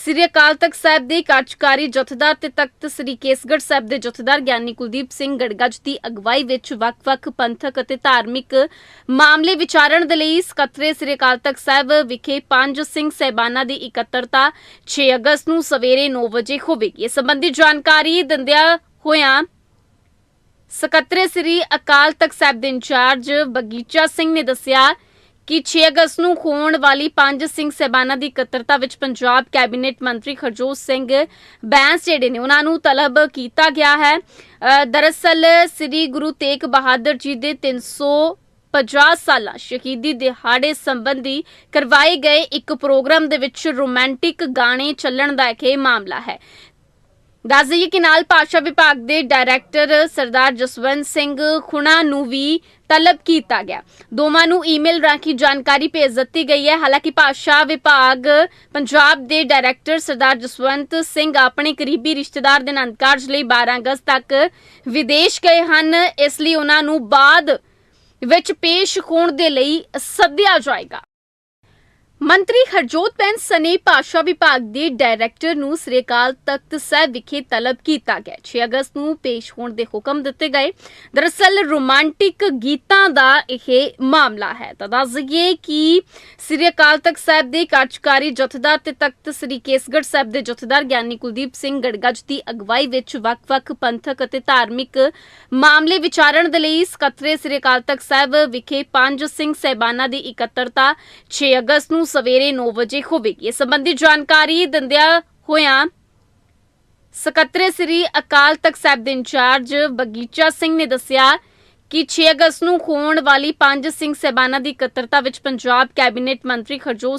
ਸ੍ਰੀ ਅਕਾਲ ਤਖਤ ਸਾਹਿਬ ਦੇ ਕਾਰਜਕਾਰੀ ਜਥੇਦਾਰ ਤੇ ਤਖਤ ਸ੍ਰੀ ਕੇਸਗੜ੍ਹ ਸਾਹਿਬ ਦੇ ਜਥੇਦਾਰ ਗਿਆਨੀ ਕੁਲਦੀਪ ਸਿੰਘ ਗੜਗੱਜ ਦੀ ਅਗਵਾਈ ਵਿੱਚ ਵੱਖ-ਵੱਖ ਪੰਥਕ ਅਤੇ ਧਾਰਮਿਕ ਮਾਮਲੇ ਵਿਚਾਰਨ ਦੇ ਲਈ ਸਕੱਤਰੇ ਸ੍ਰੀ ਅਕਾਲ ਤਖਤ ਸਾਹਿਬ ਵਿਖੇ ਪੰਜ ਸਿੰਘ ਸਹਿਬਾਨਾਂ ਦੀ ਇਕੱਤਰਤਾ। 6 ਅਗਸਤ ਨੂੰ ਸਵੇਰੇ 9 ਵਜੇ ਹੋਵੇਗੀ। ਇਸ ਸੰਬੰਧੀ ਜਾਣਕਾਰੀ ਦਿੰਦਿਆਂ ਹੋਇਆਂ ਸਕੱਤਰੇ ਸ੍ਰੀ ਅਕਾਲ ਤਖਤ ਸਾਹਿਬ ਦੇ ਇੰਚਾਰਜ ਬਗੀਚਾ ਸਿੰਘ ਨੇ ਦੱਸਿਆ ਕਿ 6 ਅਗਸਤ ਨੂੰ ਹੋਣ ਵਾਲੀ ਪੰਜ ਸਿੰਘ ਸਹਿਬਾਨਾਂ ਦੀ ਇਕੱਤਰਤਾ ਵਿੱਚ ਪੰਜਾਬ ਕੈਬਨਿਟ ਮੰਤਰੀ ਹਰਜੋਤ ਸਿੰਘ ਬੈਂਸ ਜਿਹੜੇ ਨੇ, ਉਹਨਾਂ ਨੂੰ ਤਲਬ ਕੀਤਾ ਗਿਆ ਹੈ। ਦਰਅਸਲ ਸ੍ਰੀ ਗੁਰੂ ਤੇਗ ਬਹਾਦਰ ਜੀ ਦੇ 300 50 ਸਾਲਾ ਸ਼ਹੀਦੀ ਦਿਹਾੜੇ ਸੰਬੰਧੀ ਕਰਵਾਏ ਗਏ ਇੱਕ ਪ੍ਰੋਗਰਾਮ ਦੇ ਵਿੱਚ ਰੋਮਾਂਟਿਕ ਗਾਣੇ ਚੱਲਣ ਦਾ ਇਹ ਮਾਮਲਾ ਹੈ। ਦੱਸ ਦਈਏ ਕਿ ਨਾਲ ਭਾਸ਼ਾ ਵਿਭਾਗ ਦੇ ਡਾਇਰੈਕਟਰ ਸਰਦਾਰ ਜਸਵੰਤ ਸਿੰਘ ਖੁਣਾ ਨੂੰ ਵੀ ਤਲਬ ਕੀਤਾ ਗਿਆ। ਦੋਵਾਂ ਨੂੰ ਈਮੇਲ ਰਾਹੀਂ ਜਾਣਕਾਰੀ ਭੇਜ ਦਿੱਤੀ ਗਈ ਹੈ। ਹਾਲਾਂਕਿ ਭਾਸ਼ਾ ਵਿਭਾਗ ਪੰਜਾਬ ਦੇ ਡਾਇਰੈਕਟਰ ਸਰਦਾਰ ਜਸਵੰਤ ਸਿੰਘ ਆਪਣੇ ਕਰੀਬੀ ਰਿਸ਼ਤੇਦਾਰ ਦੇ ਅਨੰਦ ਕਾਰਜ ਲਈ 12 ਅਗਸਤ ਤੱਕ ਵਿਦੇਸ਼ ਗਏ ਹਨ। ਇਸ ਲਈ ਉਹਨਾਂ ਨੂੰ ਬਾਅਦ ਵਿੱਚ ਪੇਸ਼ ਹੋਣ ਦੇ ਲਈ ਸੱਦਿਆ ਜਾਏਗਾ। ਮੰਤਰੀ ਹਰਜੋਤ ਬੈਂਸ ਸਨੇ ਭਾਸ਼ਾ ਵਿਭਾਗ ਦੇ ਡਾਇਰੈਕਟਰ ਨੂੰ ਸ੍ਰੀ ਅਕਾਲ ਤਖਤ ਸਾਹਿਬ ਵਿਖੇ ਤਲਬ ਕੀਤਾ ਗਿਆ। 6 ਅਗਸਤ ਨੂੰ ਪੇਸ਼ ਹੋਣ ਦੇ ਹੁਕਮ ਦਿੱਤੇ ਗਏ। ਦਰਅਸਲ ਰੋਮਾਂਟਿਕ ਗੀਤਾਂ ਦਾ ਇਹ ਮਾਮਲਾ ਹੈ। ਤਾਂ ਦੱਸ ਦਈਏ ਕਿ ਸ੍ਰੀ ਅਕਾਲ ਤਖਤ ਸਾਹਿਬ ਦੇ ਕਾਰਜਕਾਰੀ ਜਥੇਦਾਰ ਤੇ ਤਖਤ ਸ੍ਰੀ ਕੇਸਗੜ੍ਹ ਸਾਹਿਬ ਦੇ ਜਥੇਦਾਰ ਗਿਆਨੀ ਕੁਲਦੀਪ ਸਿੰਘ ਗੜਗੱਜ ਦੀ ਅਗਵਾਈ ਵਿੱਚ ਵੱਖ-ਵੱਖ ਪੰਥਕ ਅਤੇ ਧਾਰਮਿਕ ਮਾਮਲੇ ਵਿਚਾਰਨ ਦੇ ਲਈ ਸਕੱਤਰੇ ਸ੍ਰੀ ਅਕਾਲ ਤਖਤ ਸਾਹਿਬ ਵਿਖੇ ਪੰਜ ਸਿੰਘ ਸਹਿਬਾਨਾਂ ਦੀ ਇਕੱਤਰਤਾ। 6 ਅਗਸਤ ਨੂੰ ਸਵੇਰੇ 9 ਵਜੇ ਹੋਵੇਗੀ। ਇਸ ਸੰਬੰਧੀ ਜਾਣਕਾਰੀ ਦਿੰਦਿਆਂ ਹੋਇਆਂ ਸਕੱਤਰੇ ਸ੍ਰੀ ਅਕਾਲ ਤਖਤ ਸਾਹਿਬ ਦੇ ਇੰਚਾਰਜ ਬਗੀਚਾ ਸਿੰਘ ਨੇ ਦੱਸਿਆ ਕਿ 6 ਅਗਸਤ ਨੂੰ ਹੋਣ ਵਾਲੀ ਪੰਜ ਸਿੰਘ ਸਹਿਬਾਨਾਂ ਦੀ ਇਕੱਤਰਤਾ ਵਿੱਚ ਪੰਜਾਬ ਕੈਬਨਿਟ ਮੰਤਰੀ ਖਰਜੋਤ